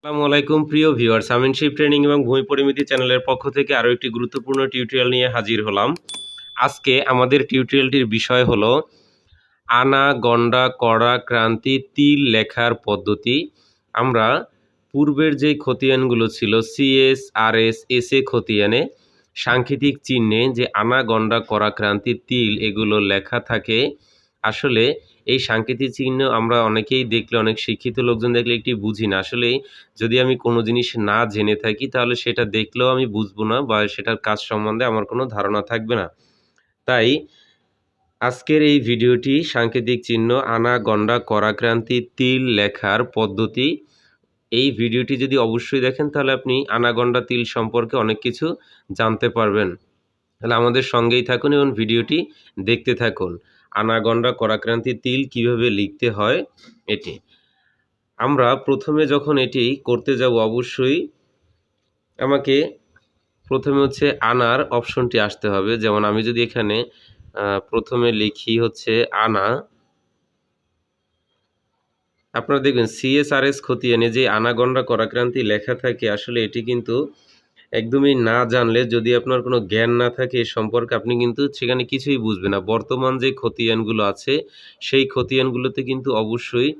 আসসালামু আলাইকুম, প্রিয় ভিউয়ার্স। আমিনশিপ ট্রেনিং এবং ভূমি পরিমিতি চ্যানেলের পক্ষ থেকে আরও একটি গুরুত্বপূর্ণ টিউটোরিয়াল নিয়ে হাজির হলাম। আজকে আমাদের টিউটোরিয়ালটির বিষয় হলো আনা, গন্ডা, কড়া, ক্রান্তি, তিল লেখার পদ্ধতি। আমরা পূর্বের যে খতিয়ানগুলো ছিল, CS R S S A খতিয়ানে সাংকেতিক চিহ্নে যে আনা, গন্ডা, কড়া, ক্রান্তি, তিল, এগুলো লেখা থাকে, আসলে এই সাংকেতিক চিহ্ন আমরা অনেকেই দেখলে, অনেক শিক্ষিত লোকজন দেখলে একটি বুঝি না। আসলে যদি আমি কোনো জিনিস না জেনে থাকি, তাহলে সেটা দেখলেও আমি বুঝব না বা সেটার কাজ সম্বন্ধে আমার কোনো ধারণা থাকবে না। তাই আজকের এই ভিডিওটি সাংকেতিক চিহ্ন আনা, গন্ডা, করাক্রান্তি, তিল লেখার পদ্ধতি, এই ভিডিওটি যদি অবশ্যই দেখেন, তাহলে আপনি আনাগন্ডা তিল সম্পর্কে অনেক কিছু জানতে পারবেন। তাহলে আমাদের সঙ্গেই থাকুন এবং ভিডিওটি দেখতে থাকুন। আনাগন্ডা করাক্রান্তি তিল কীভাবে লিখতে হয় এটি। আমরা প্রথমে যখন এটি করতে যাব, অবশ্যই আমাকে প্রথমে হচ্ছে আনার অপশনটি আসতে হবে। যেমন আমি যদি এখানে প্রথমে লিখি হচ্ছে আনা, আপনারা দেখবেন সিএসআরএস খতিয়ানে যে আনাগন্ডা করাক্রান্তি লেখা থাকে, আসলে এটি কিন্তু একদমই না জানলে যদি আপনার কোনো জ্ঞান না থাকে এ সম্পর্কে আপনি কিন্তু সেখানে কিছুই বুঝবেন না। বর্তমান যে খতিয়ানগুলো আছে, সেই খতিয়ানগুলোতে কিন্তু অবশ্যই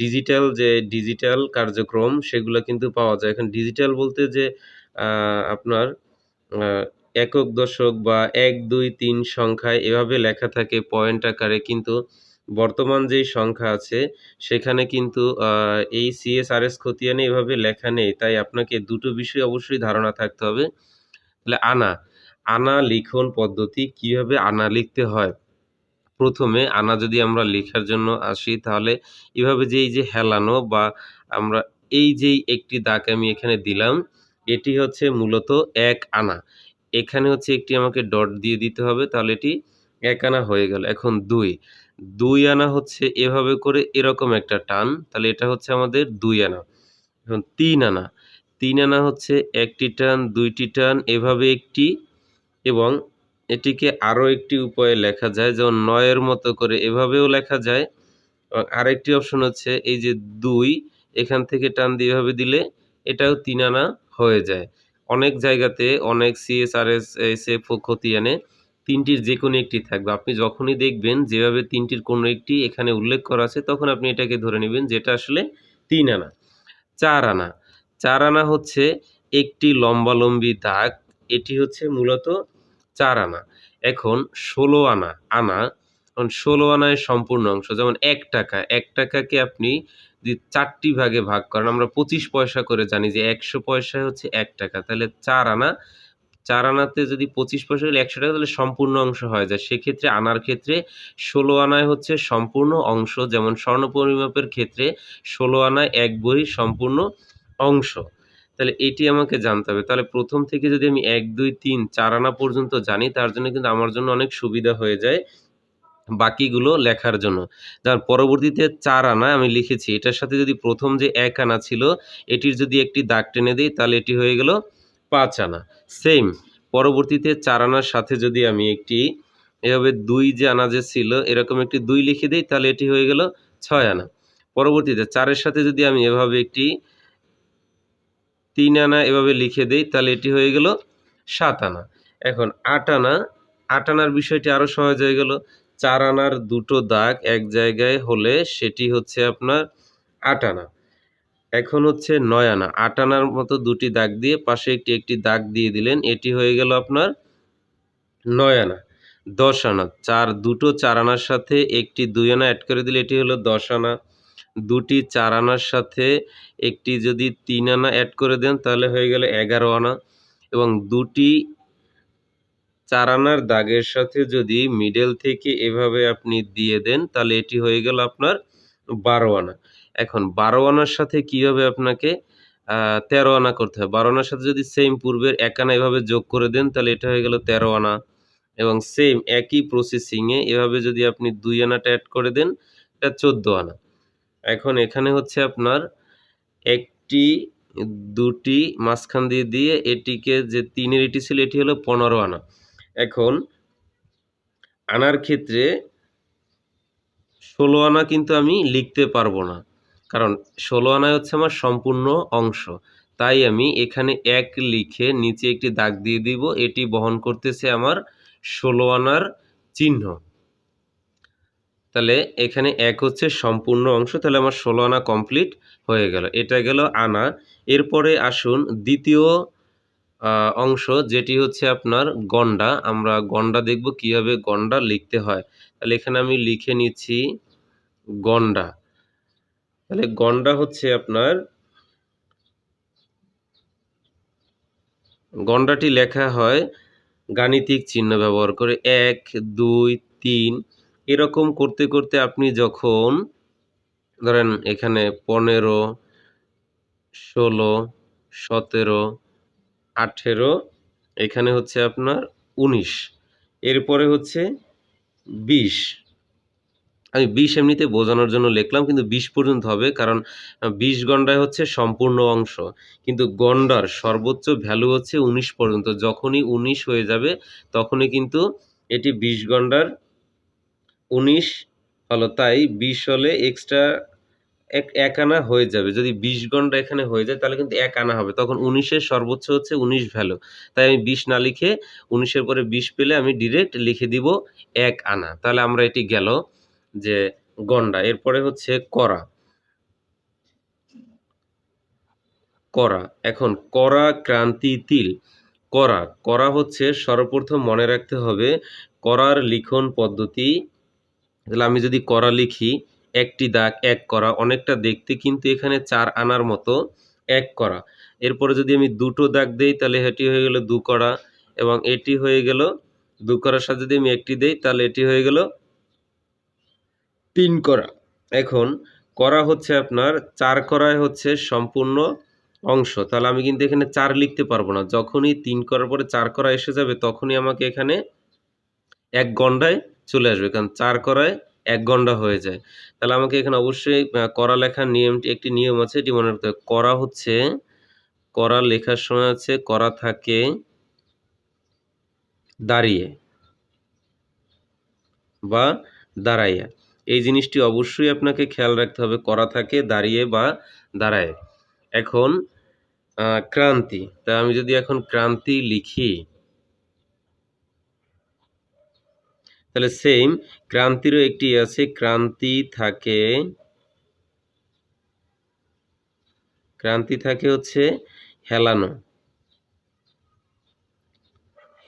ডিজিটাল যে ডিজিটাল কার্যক্রম, সেগুলো কিন্তু পাওয়া যায়। এখন ডিজিটাল বলতে যে আপনার একক দশক বা এক, দুই, তিন সংখ্যায় এভাবে লেখা থাকে পয়েন্ট আকারে কিন্তু বর্তমান যেই সংখ্যা আছে, সেখানে কিন্তু এই সিএসআরএস খতিয়ানে এভাবে লেখা নেই। তাই আপনাকে দুটো বিষয় অবশ্যই ধারণা থাকতে হবে। তাহলে আনা। আনা লিখন পদ্ধতি কীভাবে আনা লিখতে হয়? প্রথমে আনা যদি আমরা লেখার জন্য আসি, তাহলে এভাবে যে এই যে হেলানো বা আমরা এই যেই একটি দাগ আমি এখানে দিলাম, এটি হচ্ছে মূলত এক আনা। এখানে হচ্ছে একটি আমাকে ডট দিয়ে দিতে হবে, তাহলে এটি এক আনা হয়ে গেল। এখন দুই। দুই আনা হচ্ছে এভাবে করে এরকম একটা টান, তাহলে এটা হচ্ছে আমাদের দুই আনা। এখন তিন আনা তিন আনা হচ্ছে একটি টান, দুইটি টান, এভাবে একটি এবং এটিকে আরও একটি উপায়ে লেখা যায়, যেমন নয়ের মতো করে এভাবেও লেখা যায়। এবং আরেকটি অপশন হচ্ছে এই যে দুই, এখান থেকে টান দিয়ে এভাবে দিলে এটাও তিন আনা হয়ে যায়। অনেক জায়গাতে অনেক সিএসআরএস এস খতিয়ানে তিনটির যে কোনো একটি থাকবে। আপনি যখনই দেখবেন যেভাবে তিনটির কোনো একটি এখানে উল্লেখ করা আছে, তখন আপনি এটাকে ধরে নেবেন যেটা আসলে তিন আনা, চার আনা। চার আনা হচ্ছে একটি লম্বালম্বি দাগ, এটি হচ্ছে মূলত চার আনা। এখন ষোলো আনা আনা ষোলো আনায় সম্পূর্ণ অংশ, যেমন এক টাকা, এক টাকাকে আপনি যদি চারটি ভাগে ভাগ করেন, আমরা পঁচিশ পয়সা করে জানি যে একশো পয়সা হচ্ছে এক টাকা, তাহলে চার আনা চার আনাতে যদি পঁচিশ পয়সা হলে একশো টাকা, তাহলে সম্পূর্ণ অংশ হয়ে যায়। সেক্ষেত্রে আনার ক্ষেত্রে ষোলো আনায় হচ্ছে সম্পূর্ণ অংশ, যেমন স্বর্ণ পরিমাপের ক্ষেত্রে ষোলো আনায় এক বই সম্পূর্ণ অংশ। তাহলে এটি আমাকে জানতে হবে। তাহলে প্রথম থেকে যদি আমি এক, দুই, তিন, চার আনা পর্যন্ত জানি, তার জন্য কিন্তু আমার জন্য অনেক সুবিধা হয়ে যায় বাকিগুলো লেখার জন্য। যার পরবর্তীতে চার আনা আমি লিখেছি। এটার সাথে যদি প্রথম যে এক আনা ছিল, এটির যদি একটি দাগ টেনে দিই, তাহলে এটি হয়ে গেল পাঁচ আনা সেম পরবর্তীতে চার আনার সাথে যদি আমি একটি, এভাবে দুই যে আনা যে ছিল, এরকম একটি দুই লিখে দিই, তাহলে এটি হয়ে গেল ছয় আনা। পরবর্তীতে চারের সাথে যদি আমি এভাবে একটি তিন আনা এভাবে লিখে দেই, তাহলে এটি হয়ে গেল সাত আনা। এখন আট আনা, আট আনার বিষয়টি আরও সহজ হয়ে গেল। চার আনার দুটো দাগ এক জায়গায় হলে সেটি হচ্ছে আপনার আট আনা। এখন হচ্ছে নয় আনা। আট আনার মতো দুটি দাগ দিয়ে পাশে একটি একটি দাগ দিয়ে দিলেন। এটি হয়ে গেল আপনার নয় আনা। দশ আনা। চার, দুটো চার আনার সাথে একটি দুই আনা অ্যাড করে দিলে এটি হলো দশ আনা। দুটি চার আনার সাথে একটি যদি তিন আনা অ্যাড করে দেন তাহলে হয়ে গেল এগারো আনা। এবং দুটি চার আনার দাগের সাথে যদি মিডল থেকে এভাবে আপনি দিয়ে দেন তাহলে এটি হয়ে গেল আপনার বারো আনা। এখন বারো আনার সাথে কীভাবে আপনাকে তেরো আনা করতে হবে বারো আনার সাথে যদি সেম পূর্বের এক আনা এভাবে যোগ করে দেন, তাহলে এটা হয়ে গেল তেরো আনা। এবং সেম একই প্রসেসিংয়ে এভাবে যদি আপনি দুই আনাটা অ্যাড করে দেন, এটা চোদ্দ আনা। এখন এখানে হচ্ছে আপনার একটি, দুটি, মাঝখান দিয়ে দিয়ে এটিকে যে তিনের এটি ছিল, এটি হলো পনেরো আনা। এখন আনার ক্ষেত্রে ষোলো আনা কিন্তু আমি লিখতে পারব না। কারণ ষোলো আনায় হচ্ছে আমার সম্পূর্ণ অংশ। তাই আমি এখানে এক লিখে নিচে একটি দাগ দিয়ে দিব। এটি বহন করতেছে আমার ষোলো আনার চিহ্ন। তাহলে এখানে এক হচ্ছে সম্পূর্ণ অংশ, তাহলে আমার ষোলো আনা কমপ্লিট হয়ে গেল। এটা গেল আনা। এরপরে আসুন দ্বিতীয় অংশ, যেটি হচ্ছে আপনার গন্ডা। আমরা গন্ডা দেখব কীভাবে গন্ডা লিখতে হয়। তাহলে এখানে আমি লিখে নিচ্ছি গন্ডা। তাহলে গন্ডা হচ্ছে আপনার গন্ডাটি লেখা হয় গাণিতিক চিহ্ন ব্যবহার করে এক, দুই, তিন। এরকম করতে করতে আপনি যখন ধরেন এখানে পনেরো, ষোলো, সতেরো, আঠেরো, এখানে হচ্ছে আপনার উনিশ। এরপরে হচ্ছে বিশ। আমি বিশ এমনিতে বোঝানোর জন্য লিখলাম, কিন্তু বিশ পর্যন্ত হবে, কারণ বিশ গন্ডায় হচ্ছে সম্পূর্ণ অংশ। কিন্তু গন্ডার সর্বোচ্চ ভ্যালু হচ্ছে উনিশ পর্যন্ত। যখনই উনিশ হয়ে যাবে, তখনই কিন্তু এটি বিশ গন্ডার উনিশ হলো। তাই বিশ হলে এক্সট্রা এক এক আনা হয়ে যাবে। যদি বিশ ঘণ্টা এখানে হয়ে যায়, তাহলে কিন্তু এক আনা হবে। তখন উনিশের সর্বোচ্চ হচ্ছে উনিশ ভ্যালু তাই আমি বিশ না লিখে উনিশের পরে বিশ পেলে আমি ডিরেক্ট লিখে দিব এক আনা। তাহলে আমরা এটি গেল। যে গন্ডা, এরপরে হচ্ছে করা। করা, এখন করা ক্রান্তি তিল। করা করা হচ্ছে সর্বপ্রথম মনে রাখতে হবে, করার লিখন পদ্ধতি। তাহলে আমি যদি করা লিখি, একটি দাগ, এক করা, অনেকটা দেখতে কিন্তু এখানে চার আনার মতো, এক করা। এরপরে যদি আমি দুটো দাগ দেই, তাহলে এটি হয়ে গেল দু করা, এবং এটি হয়ে গেল দু করার সাথে যদি আমি একটি দেই, তাহলে এটি হয়ে গেল তিন করা। এখন করা হচ্ছে আপনার, চার করায় হচ্ছে সম্পূর্ণ অংশ। তাহলে আমি কিন্তু এখানে চার লিখতে পারব না। যখনই তিন করার পরে চার করা এসে যাবে, তখনই আমাকে এখানে এক গন্ডায় চলে আসবে। কারণ চার করায় এক গন্ডা হয়ে যায়। তাহলে আমাকে এখানে অবশ্যই করা লেখার নিয়মটি, একটি নিয়ম আছে, এটি মনে রাখতে করা হচ্ছে, করা লেখার সময় হচ্ছে করা থাকে দাঁড়িয়ে বা দাঁড়াইয়া। এই জিনিসটি অবশ্যই আপনাকে খেয়াল রাখতে হবে, করা থাকে, দাঁড়িয়ে বা দাঁড়ায়। এখন ক্রান্তি। তা আমি যদি এখন ক্রান্তি লিখি, তাহলে সেম ক্রান্তিরও একটি আছে, ক্রান্তি থাকে ক্রান্তি থাকে হচ্ছে হেলানো।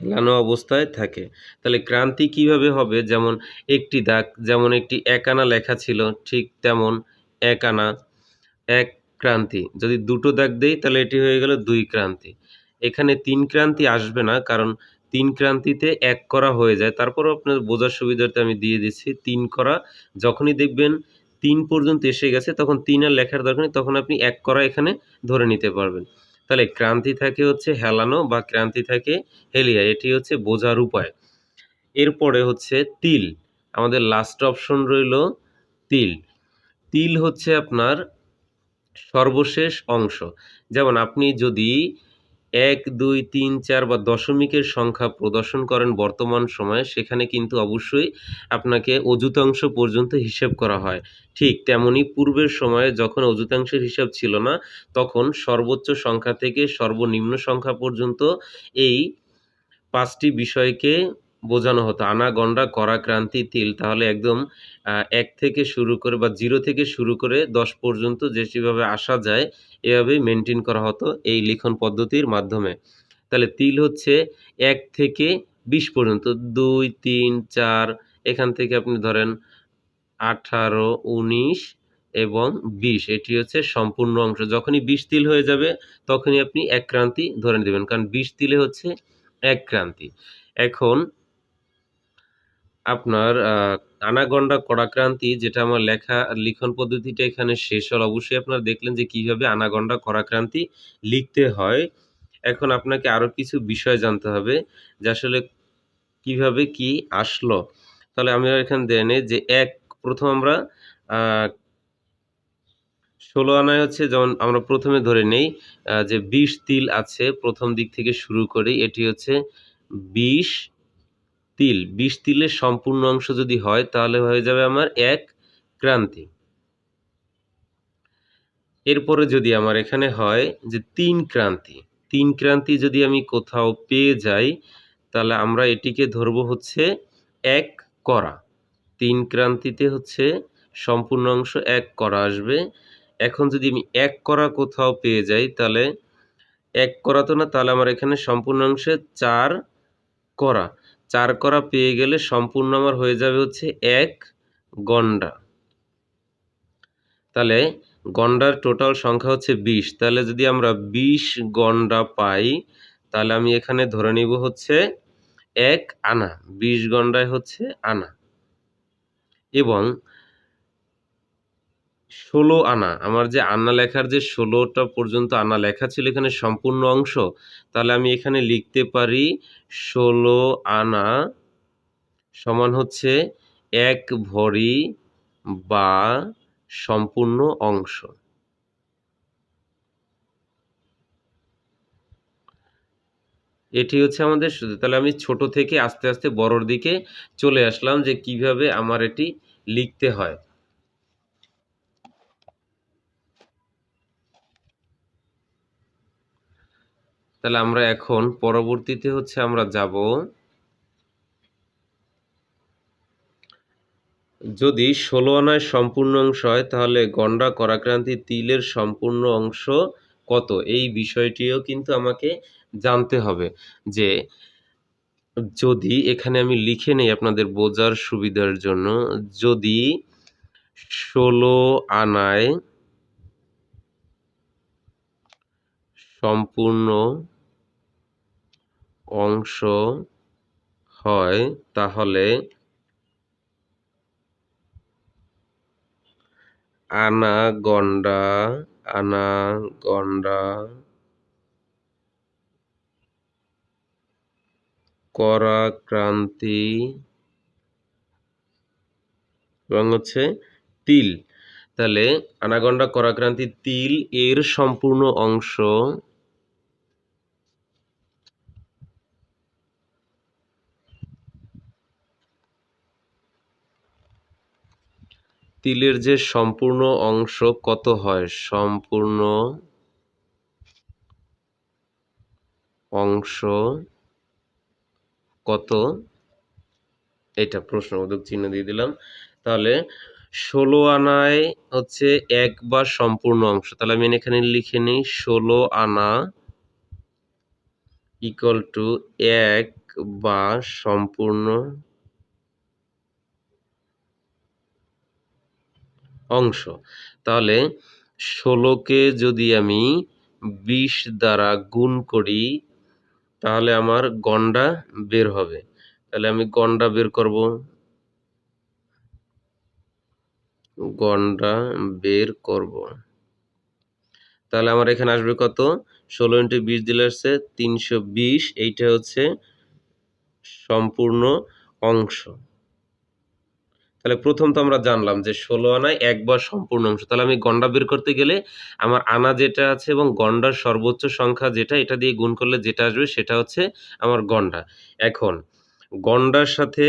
হেলানো অবস্থায় থাকে। তাহলে ক্রান্তি কীভাবে হবে? যেমন একটি দাগ, যেমন একটি এক আনা লেখা ছিল, ঠিক তেমন এক আনা, এক ক্রান্তি। যদি দুটো দাগ দেই, তাহলে এটি হয়ে গেল দুই ক্রান্তি। এখানে তিন ক্রান্তি আসবে না, কারণ তিন ক্রান্তিতে এক করা হয়ে যায়। তারপরও আপনার বোঝার সুবিধার্থে আমি দিয়ে দিচ্ছি, তিন করা। যখনই দেখবেন তিন পর্যন্ত এসে গেছে, তখন তিন আর লেখার দরকার নেই, তখন আপনি এক করা এখানে ধরে নিতে পারবেন। তাহলে ক্রান্তি থাকে হচ্ছে হেলানো বা ক্রান্তি থাকে হেলিয়া, এটি হচ্ছে বোঝার উপায়। এরপরে হচ্ছে তিল, আমাদের লাস্ট অপশন রইল তিল। তিল হচ্ছে আপনার সর্বশেষ অংশ। যেমন আপনি যদি এক, দুই, তিন, চার বা দশমিকের সংখ্যা প্রদর্শন করেন বর্তমান সময়ে, সেখানে কিন্তু অবশ্যই আপনাকে অযুতাংশ পর্যন্ত হিসেব করা হয়। ঠিক তেমনি পূর্বের সময়ে যখন অযুতাংশের হিসাব ছিল না, তখন সর্বোচ্চ সংখ্যা থেকে সর্বনিম্ন সংখ্যা পর্যন্ত এই পাঁচটি বিষয়কে বোঝানো হতো। আনা, গন্ডা, করা, ক্রান্তি, তিল। তাহলে একদম এক থেকে শুরু করে বা জিরো থেকে শুরু করে দশ পর্যন্ত যে সেভাবে আসা যায়, এভাবেই মেনটেন করা হতো এই লিখন পদ্ধতির মাধ্যমে। তাহলে তিল হচ্ছে এক থেকে বিশ পর্যন্ত। দুই, তিন, চার, এখান থেকে আপনি ধরেন আঠারো, উনিশ এবং বিশ। এটি হচ্ছে সম্পূর্ণ অংশ। যখনই বিশ তিল হয়ে যাবে, তখনই আপনি এক ক্রান্তি ধরে নেবেন। কারণ বিশ তিলে হচ্ছে এক ক্রান্তি। এখন আপনার আনাগন্ডা করাক্রান্তি যেটা আমার লেখা, লিখন পদ্ধতিটা এখানে শেষ হল। অবশ্যই আপনারা দেখলেন যে কীভাবে আনাগন্ডা করাক্রান্তি লিখতে হয়। এখন আপনাকে আরও কিছু বিষয় জানতে হবে যে আসলে কীভাবে কি আসলো। তাহলে আমি এখানে দেনে যে এক, প্রথম আমরা ষোলো আনায় হচ্ছে যেমন আমরা প্রথমে ধরে নেই যে বিশ তিল আছে, প্রথম দিক থেকে শুরু করি, এটি হচ্ছে বিশ তিল, বিশ তিলের সম্পূর্ণ অংশ যদি হয়, তাহলে হয়ে যাবে আমার এক ক্রান্তি। এরপরে যদি আমার এখানে হয় যে তিন ক্রান্তি তিন ক্রান্তি যদি আমি কোথাও পেয়ে যাই, তাহলে আমরা এটিকে ধরবো হচ্ছে এক করা। তিন ক্রান্তিতে হচ্ছে সম্পূর্ণ অংশ এক করা আসবে। এখন যদি আমি এক করা কোথাও পেয়ে যাই, তাহলে এক করা তো না, তাহলে আমার এখানে সম্পূর্ণ অংশে চার করা। চার করা পেয়ে গেলে সম্পূর্ণ আমার হয়ে যাবে হচ্ছে এক গন্ডা। তাহলে গন্ডার টোটাল সংখ্যা হচ্ছে বিশ। তাহলে যদি আমরা বিশ গন্ডা পাই, তাহলে আমি এখানে ধরে নিব হচ্ছে এক আনা। বিশ গন্ডায় হচ্ছে আনা। এবং ষোলো আনা। আমার যে আনা লেখার যে ষোলোটা পর্যন্ত আনা লেখা ছিল এখানে সম্পূর্ণ অংশ, তাহলে আমি এখানে লিখতে পারি ষোলো আনা সমান হচ্ছে এক ভরি বা সম্পূর্ণ অংশ। এটি হচ্ছে আমাদের তাহলে আমি ছোট থেকে আস্তে আস্তে বড়র দিকে চলে আসলাম যে কীভাবে আমার এটি লিখতে হয়। তাহলে আমরা এখন পরবর্তীতে হচ্ছে আমরা যাব যদি ষোলো আনায় সম্পূর্ণ অংশ হয়, তাহলে গন্ডা, করাক্রান্তি, তিলের সম্পূর্ণ অংশ কত? এই বিষয়টিও কিন্তু আমাকে জানতে হবে যে যদি এখানে আমি লিখে নেই আপনাদের বোঝার সুবিধার জন্য, যদি ষোলো আনায় সম্পূর্ণ অংশ হয়, তাহলে আনা গন্ডা আনা গন্ডা করাক্রান্তি এবং হচ্ছে তিল। তাহলে আনাগন্ডা করাক্রান্তি তিল এর সম্পূর্ণ অংশ তিলের যে সম্পূর্ণ অংশ কত হয়? সম্পূর্ণ অংশ কত? এটা প্রশ্নবোধক চিহ্ন দিয়ে দিলাম। তাহলে ষোলো আনায় হচ্ছে এক বা সম্পূর্ণ অংশ। তাহলে আমি এখানে লিখে নিই, ষোলো আনা ইকুয়াল টু এক বা সম্পূর্ণ অংশ। তাহলে ষোলোকে যদি আমি বিশ দ্বারা গুণ করি, তাহলে আমার গন্ডা বের হবে। তাহলে আমি গন্ডা বের করব। গন্ডা বের করব। তাহলে আমার এখানে আসবে কত? ষোলো ইন্টু বিশ দিলে আসছে তিনশো বিশ। এইটা হচ্ছে সম্পূর্ণ অংশ। তাহলে প্রথম তো আমরা জানলাম যে ষোলো আনায় একবার সম্পূর্ণ অংশ। তাহলে আমি গন্ডা বের করতে গেলে আমার আনা যেটা আছে এবং গন্ডার সর্বোচ্চ সংখ্যা যেটা, এটা দিয়ে গুণ করলে যেটা আসবে সেটা হচ্ছে আমার গন্ডা। এখন গন্ডার সাথে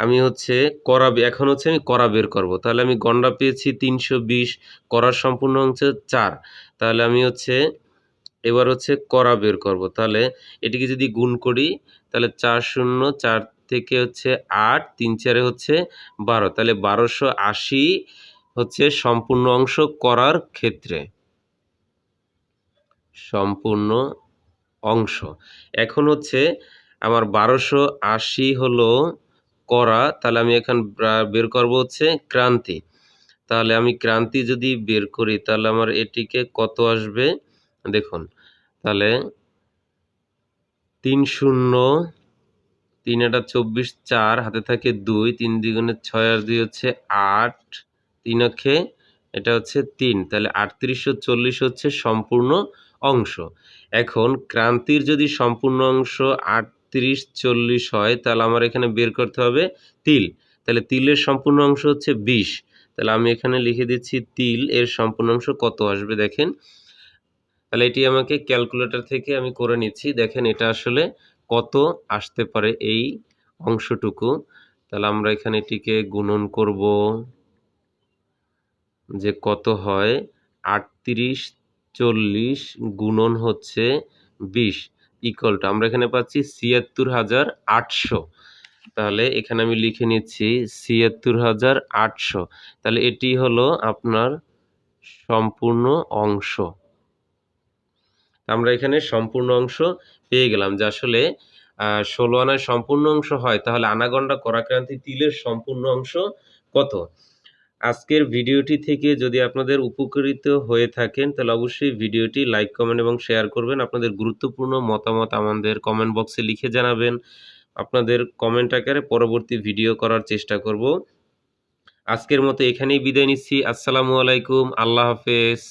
আমি হচ্ছে করা এখন হচ্ছে আমি করা বের করব। তাহলে আমি গন্ডা পেয়েছি তিনশো বিশ, করার সম্পূর্ণ অংশ চার। তাহলে আমি হচ্ছে এবার হচ্ছে করা বের করব। তাহলে এটিকে যদি গুণ করি, তাহলে চার শূন্য, চার থেকে হচ্ছে আট, তিন চারে হচ্ছে বারো। তাহলে বারোশো আশি হচ্ছে সম্পূর্ণ অংশ করার ক্ষেত্রে। সম্পূর্ণ অংশ। এখন হচ্ছে আমার বারোশো আশি হলো করা, তাহলে আমি এখন বের করব হচ্ছে ক্রান্তি। তাহলে আমি ক্রান্তি যদি বের করি, তাহলে আমার এটিকে কত আসবে? দেখুন, তাহলে তিন শূন্য তিন এটা চব্বিশ চার, হাতে থাকে দুই, তিন দ্বিগুণে ছয় আর দুই হচ্ছে আট, তিন অক্ষে এটা হচ্ছে তিন, তাহলে আটত্রিশশো চল্লিশ হচ্ছে সম্পূর্ণ অংশ। এখন ক্রান্তির যদি সম্পূর্ণ অংশ আটত্রিশ, চল্লিশ হয়, তাহলে আমার এখানে বের করতে হবে তিল। তাহলে তিলের সম্পূর্ণ অংশ হচ্ছে বিশ। তাহলে আমি এখানে লিখে দিচ্ছি তিল, এর সম্পূর্ণ অংশ কত আসবে দেখেন। তাহলে এটি আমাকে ক্যালকুলেটর থেকে আমি করে নিচ্ছি। দেখেন এটা আসলে কত আসতে পারে এই অংশটুকু? তাহলে আমরা এখানে এটিকে গুণন করব যে কত হয়? আটত্রিশ চল্লিশ গুণন হচ্ছে বিশ ইকুয়াল টু আমরা এখানে পাচ্ছি ছিয়াত্তর হাজার আটশো। তাহলে এখানে আমি লিখে নিচ্ছি ছিয়াত্তর হাজার আটশো। তাহলে এটি হলো আপনার সম্পূর্ণ অংশ। আমরা এখানে সম্পূর্ণ অংশ পেয়ে গেলাম যে আসলে ষোলো আনার সম্পূর্ণ অংশ হয়, তাহলে আনাগন্ডা করাক্রান্তি তিলের সম্পূর্ণ অংশ কত? আজকের ভিডিওটি থেকে যদি আপনাদের উপকৃত হয়ে থাকেন, তাহলে অবশ্যই ভিডিওটি লাইক, কমেন্ট এবং শেয়ার করবেন। আপনাদের গুরুত্বপূর্ণ মতামত আমাদের কমেন্ট বক্সে লিখে জানাবেন। আপনাদের কমেন্ট আকারে পরবর্তী ভিডিও করার চেষ্টা করব। আজকের মতো এখানেই বিদায় নিচ্ছি। আসসালামু আলাইকুম। আল্লাহ হাফেজ।